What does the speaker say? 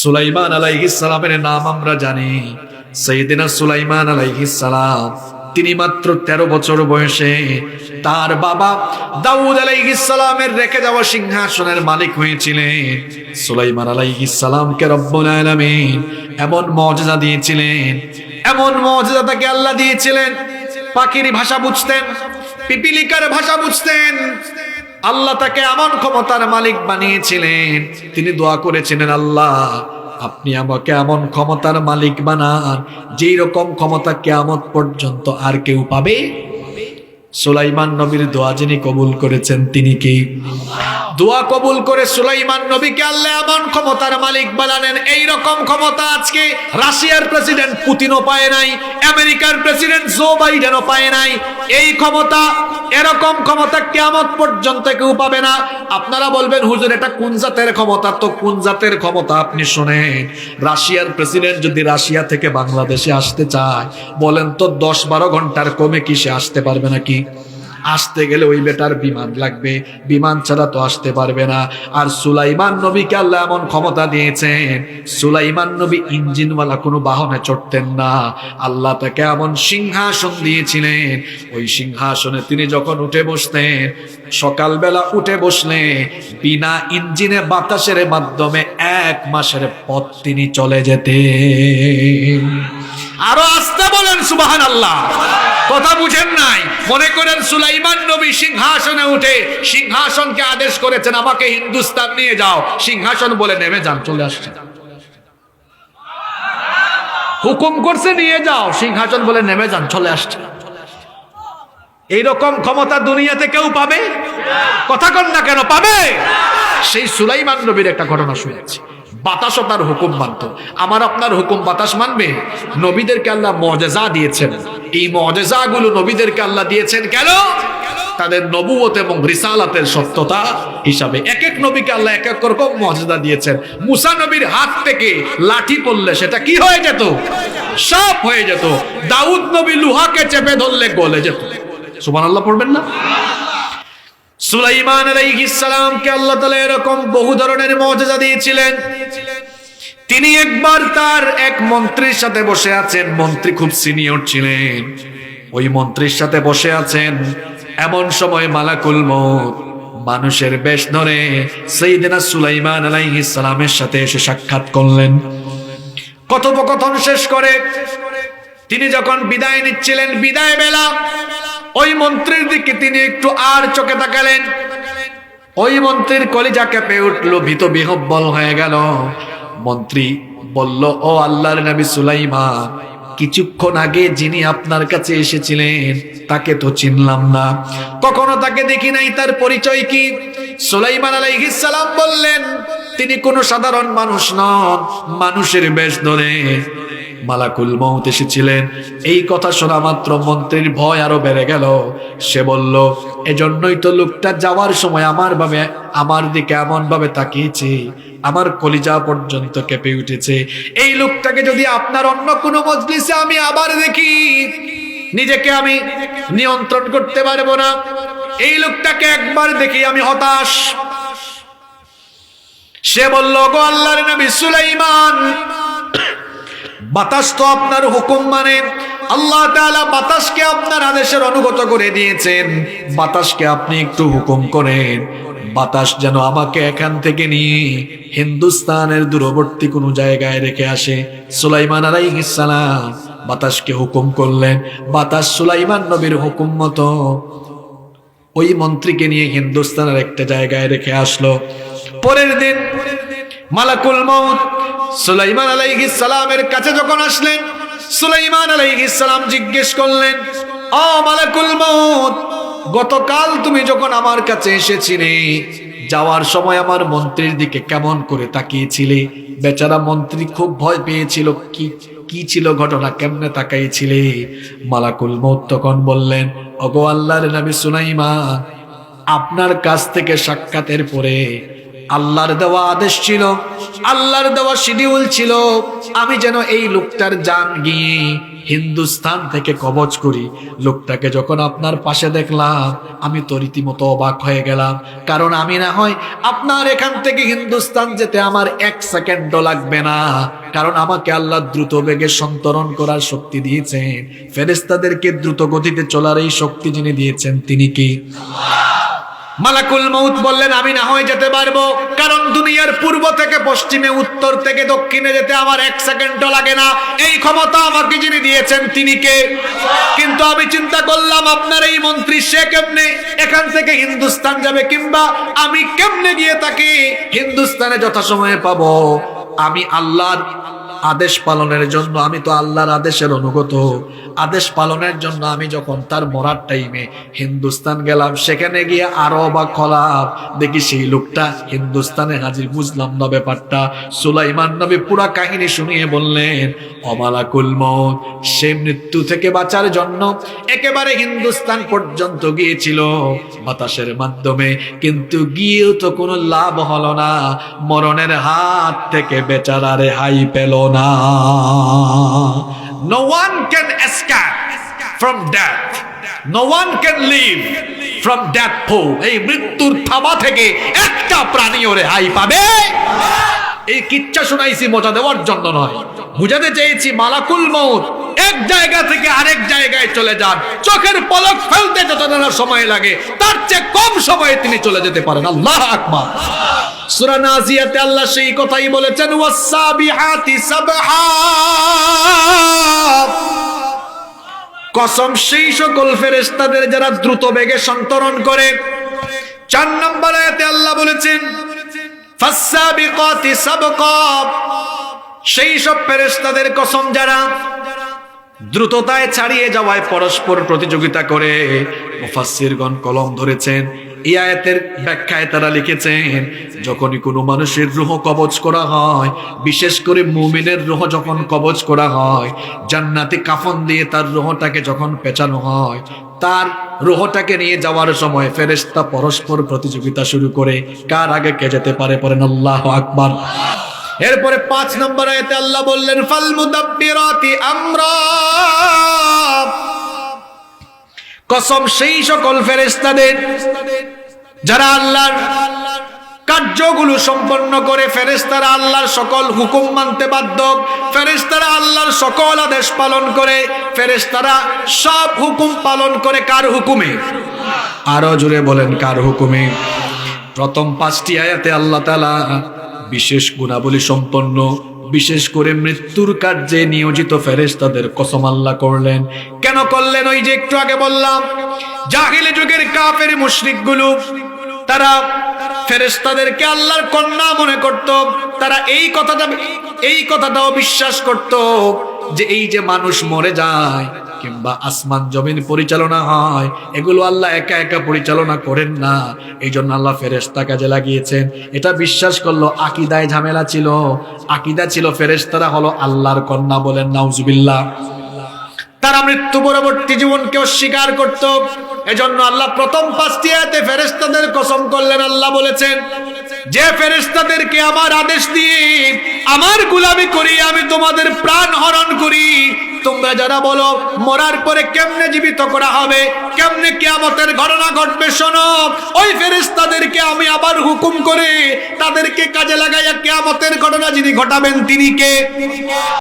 সুলাইমান সালামের নাম আমরা জানি। সৈয়দিনা সুলাইমান সালাম, তিনি মাত্র তেরো বছর বয়সে তার বাবা দাউদ সালামের রেখে যাওয়া সিংহাসনের মালিক হয়েছিলেন। সুলাইমান আলাইহিস সালামকে রব্বুল আলামিন এমন মর্যাদা দিয়েছিলেন, এমন মর্যাদা তাকে আল্লাহ দিয়েছিলেন। পাখির ভাষা বুঝতেন, পিপিলিকার ভাষা বুঝতেন আল্লাহ তাকে এমন ক্ষমতার মালিক বানিয়েছিলেন। তিনি দোয়া করেছিলেন, আল্লাহ, আপনি আমাকে এমন ক্ষমতার মালিক বানান, যেই রকম ক্ষমতা কেয়ামত পর্যন্ত আর কেউ পাবে সুলাইমান নবীর দোয়া যিনি কবুল করেছেন, তিনি কি? দোয়া কবুল করে সুলাইমান নবীকে আল্লাহ এমন ক্ষমতার মালিক বানালেন এই রকম ক্ষমতা আজকে রাশিয়ার প্রেসিডেন্ট পুতিনও পায় নাই, আমেরিকার প্রেসিডেন্ট জো বাইডেনও পায় নাই। এই ক্ষমতা, এরকম ক্ষমতা কেমত পর্যন্ত কেউ পাবে না। আপনারা বলবেন, হুজুর, এটা কোন জাতের ক্ষমতা? তো কোন জাতের ক্ষমতা আপনি শোনেন, রাশিয়ার প্রেসিডেন্ট যদি রাশিয়া থেকে বাংলাদেশে আসতে চায়, বলেন তো দশ বারো ঘণ্টার কমে কি সে আসতে পারবে নাকি? আসতে গেলে ওই বেটার বিমান লাগবে। বিমান ছাড়া তো আসতে পারবে না। আর সুলাইমান নবীকে আল্লাহ এমন ক্ষমতা দিয়েছেন, সুলাইমান নবী ইঞ্জিনওয়ালা কোনো বাহনে চড়তেন না। আল্লাহ তাকে এমন সিংহাসন দিয়েছিলেন। ওই সিংহাসনে তিনি যখন উঠে বসতেন, সকালবেলা উঠে বসলে বিনা ইঞ্জিনে বাতাসের মাধ্যমে এক মাসের পথ তিনি চলে যেতেন। আরও আসতে বলেন সুবাহান আল্লাহ কথা বুঝেন নাই। মনে করেন সুলাইমান নবী সিংহাসনে উঠে সিংহাসনকে আদেশ করেছেন, আমাকে হিন্দুস্তান নিয়ে যাও। সিংহাসন বলে নেমে যান, চলে আসছে। হুকুম করছে, নিয়ে যাও। সিংহাসন বলে নেমে যান, চলে আসছে। এইরকম ক্ষমতা দুনিয়াতে কেউ পাবে? কথা কন না কেন, পাবে? সেই সুলাইমান নবীর একটা ঘটনা শুনেছি। বাতাসও তার হুকুম মানত। আমার আপনার হুকুম বাতাস মানবে? নবীদেরকে আল্লাহ মজেজা দিয়েছেন। এই মজেজা গুলো নবীদেরকে আল্লাহ দিয়েছেন কেন? তাদের নবুয়ত এবং রিসালাতের সত্যতা হিসাবে। এক এক নবীকে আল্লাহ এক এক রকম মর্যাদা দিয়েছেন। মুসা নবীর হাত থেকে লাঠি পড়লে সেটা কি হয়ে যেত? সব হয়ে যেত। দাউদ নবী লুহাকে চেপে ধরলে গলে যেত। সুমান আল্লাহ পড়বেন না? সুলাইমান আলাইহিস সালামকে আল্লাহ তাআলা এরকম বহু ধরনের মর্যাদা দিয়েছিলেন। তিনি একবার তার এক মন্ত্রীর সাথে বসে আছেন। মন্ত্রী খুব সিনিয়র ছিলেন। ওই মন্ত্রীর সাথে বসে আছেন। এমন সময় মালাকুল মউত মানুষের বেশ ধরে সেইদিনা সুলাইমান আলাইহিস সালামের সাথে এসে সাক্ষাৎ করলেন। কথোপকথন শেষ করে তিনি যখন বিদায় নিচ্ছিলেন, বিদায় বেলা ওই মন্ত্রীর দিকে তিনি একটু আর চোখে তাকালেন। ওই মন্ত্রীর কলিজা কেঁপে উঠল, ভীত বিহব্বল হয়ে গেল। মন্ত্রী বলল, ও আল্লাহর নবী সুলাইমান কিছুক্ষণ আগে যিনি আপনার কাছে এসেছিলেন, তাকে তো চিনলাম না। কখনো তাকে দেখি নাই, তার পরিচয় কি? সুলাইমান আলাইহিস সালাম বললেন, তিনি কোনো সাধারণ মানুষ নন, মানুষের বেশ ধরে। মালাকুল মৌত এসেছিলেন। এই কথা শোনা মাত্র মন্ত্রীর ভয় আরও বেড়ে গেল। সে বলল, এজন্যই তো লোকটা যাওয়ার সময় আমার ভাবে, আমার দিকে এমন ভাবে তাকিয়েছে। আমার কলিজা পর্যন্ত কেঁপে উঠেছে। এই লোকটাকে যদি আপনার অন্য কোনো মজলিসে আমি আবার দেখি, নিজেকে আমি নিয়ন্ত্রণ করতে পারব না। এই লোকটাকে একবার দেখি আমি হতাশ। সে বলল গো আল্লাহর নবী সুলাইমান বাতাস তো আপনার হুকুম মানে। আল্লাহ তাআলা বাতাসকে আপনার আদেশের অনুগত করে দিয়েছেন। বাতাসকে আপনি একটু হুকুম করেন। বাতাস যেন আমাকে এখান থেকে নিয়ে হিন্দুস্তানের দূরবর্তী কোনো জায়গায় রেখে আসে। সুলাইমান আলাইহিস সালাম বাতাসকে হুকুম করলেন। বাতাস সুলাইমান নবীর হুকুম মতো। ওই মন্ত্রীকে নিয়ে হিন্দুস্তানের একটা জায়গায় রেখে আসলো। পরের দিন মালাকুল মউত সুলাইমান আলাইহিস সালামের কাছে যখন আসলেন, সুলাইমান আলাইহিস সালাম জিজ্ঞেস করলেন ও মালাকুল মউত, গতকাল তুমি যখন আমার কাছে এসেছিলে, যাওয়ার সময় আমার মন্ত্রীর দিকে কেমন করে তাকিয়েছিলে? বেচারা মন্ত্রী খুব ভয় পেয়েছিল, কি কি ছিল ঘটনা, কেমনে তাকাইছিলে? মালাকুল মউত তখন বললেন, ওগো আল্লাহর নবী সুলাইমান, আপনার কাছ থেকে সাক্ষাতের পরে আল্লাহর দেওয়া আদেশ ছিল, আল্লাহর দেওয়া শিডিউল ছিল। আমি যেন এই লোকটার জান গিয়ে হিন্দুস্তান থেকে কবচ করি। লোকটাকে যখন আপনার পাশে দেখলাম, আমি তো রীতিমতো অবাক হয়ে গেলাম। কারণ আমি না হয় আপনার এখান থেকে হিন্দুস্তান যেতে আমার এক সেকেন্ডও লাগবে না। কারণ আমাকে আল্লাহ দ্রুত বেগে সন্তরণ করার শক্তি দিয়েছেন। ফেরেস্তাদেরকে দ্রুত গতিতে চলার এই শক্তি যিনি দিয়েছেন, তিনি কি? মালাকুল মৌত বললেন, আমি না হয় যেতে পারব। কারণ দুনিয়ার পূর্ব থেকে পশ্চিমে, উত্তর থেকে দক্ষিণে যেতে আমার এক সেকেন্ডও লাগে না। এই ক্ষমতা আমাকে যিনি দিয়েছেন, তিনি কে? কিন্তু আমি চিন্তা করলাম, আপনার এই মন্ত্রী সে কেমনে? এখান থেকে হিন্দুস্তান যাবে কিংবা আমি কেমনে গিয়ে তাকে হিন্দুস্তানে যথাসময়ে পাবো? আমি আল্লাহর আদেশ পালনের জন্য আমি তো আল্লাহর আদেশের অনুগত। আদেশ পালনের জন্য আমি যখন তার মরার টাইমে হিন্দুস্তান গেলাম, সেখানে গিয়ে আরও অবাক হলাম। দেখি সেই লোকটা হিন্দুস্তানে হাজির, বুঝলাম না ব্যাপারটা। সুলাইমান নবী পুরা কাহিনী শুনিয়ে বললেন, অমালাকুল মত সে মৃত্যু থেকে বাঁচার জন্য একেবারে হিন্দুস্তান পর্যন্ত গিয়েছিল বাতাসের মাধ্যমে। কিন্তু গিয়েও তো কোনো লাভ হলো না। মরণের হাত থেকে বেচারা রেহাই পেল না। No one can escape from death no one can leave from death পো এই মৃত্যুর থাবা থেকে একটা প্রাণীও রেহাই পাবে। এই কিচ্ছা শোনাইছি, মজা দেওয়ার জন্য নয়। বুঝাতে চেয়েছি, মালাকুল মৌত এক জায়গা থেকে আরেক জায়গায় চলে যান। চোখের পলক ফেলতে যত না সময় লাগে, তার চেয়ে কম সময়ে তিনি চলে যেতে পারেন। আল্লাহ আকবার। সূরা নাজিয়াতে আল্লাহ সেই কথাই বলেছেন ওয়াসাবিহাতি সাবহা। কসম সেই সকল ফেরেশতাদের যারা দ্রুত বেগে সন্তরণ করে। চার নম্বর আয়াতে আল্লাহ বলেছেন ফাসাবিকাতি সাবকা। সেই সব ফেরেশতাদের কসম যারা দ্রুততায় ছাড়িয়ে যাওয়ায় পরস্পর প্রতিযোগিতা করে। মুফাসসিরগণ কলম ধরেছেন, এই আয়াতের ব্যাখ্যায় তারা লিখেছেন যখনই কোনো মানুষের রুহ কবজ করা হয়, বিশেষ করে মুমিনের রুহ যখন কবজ করা হয়, জান্নাতি কাফন দিয়ে তার রুহটাকে যখন পেঁচানো হয়, তার রুহটাকে নিয়ে যাওয়ার সময় ফেরেশতা পরস্পর প্রতিযোগিতা শুরু করে, কার আগে কে যেতে পারে পরেন আল্লাহ আকবার। এরপরে পাঁচ নম্বর আয়াতে আল্লাহ বললেন, ফাল মুদাব্বিরাতি আমরা। কসম সেই সকল ফেরেশতাদের, যারা আল্লাহর কার্যগুলো সম্পন্ন করে ফেরেশতারা আল্লাহর সকল হুকুম মানতে বাধ্য। ফেরেশতারা আল্লাহর সকল আদেশ পালন করে, ফেরেশতারা সব হুকুম পালন করে কার হুকুমে? আরও জুড়ে বলেন, কার হুকুমে? প্রথম পাঁচটি আয়াতে আল্লাহ তাআলা বিশেষ গুণাবলী সম্পন্ন, বিশেষ করে মৃত্যুর কার্যে নিয়োজিত ফেরেশতাদের কসম আল্লাহ করলেন। কেন করলেন? ওই যে একটু আগে বললাম, জাহিলি যুগের কাফের মুশরিকগুলো, তারা ফেরেশতাদেরকে আল্লাহর কন্যা মনে করত, তারা এই কথাটা, এই কথাটাও বিশ্বাস করত যে এই যে মানুষ মরে যায় কিংবা আসমান জমিন পরিচালনা হয়, এগুলো আল্লাহ একা একা পরিচালনা করেন না। এই জন্য আল্লাহ ফেরেস্তা কাজে লাগিয়েছেন। এটা বিশ্বাস করল, আকিদায় ঝামেলা ছিল। আকিদা ছিল ফেরেস্তারা হলো আল্লাহর কন্যা বলেন, নাউজুবিল্লাহ। তারা মৃত্যু পরবর্তী জীবনকে অস্বীকার করত। এজন্য আল্লাহ প্রথম পাঁচটি আয়াতে ফেরেস্তাদের কসম করলেন, আল্লাহ বলেছেন, যে ফেরেস্তাদেরকে আমার আদেশ দিয়ে আমার গুলামি করি, আমি তোমাদের প্রাণ হরণ করি। তোমরা যারা বলো, মরার পরে কেমনে জীবিত করা হবে, কেমনে কিয়ামতের ঘটনা ঘটবে, শোনো, ওই ফেরেস্তাদেরকে আমি আবার হুকুম করে তাদেরকে কাজে লাগাইয়া কিয়ামতের ঘটনা যিনি ঘটাবেন, তিনি কে?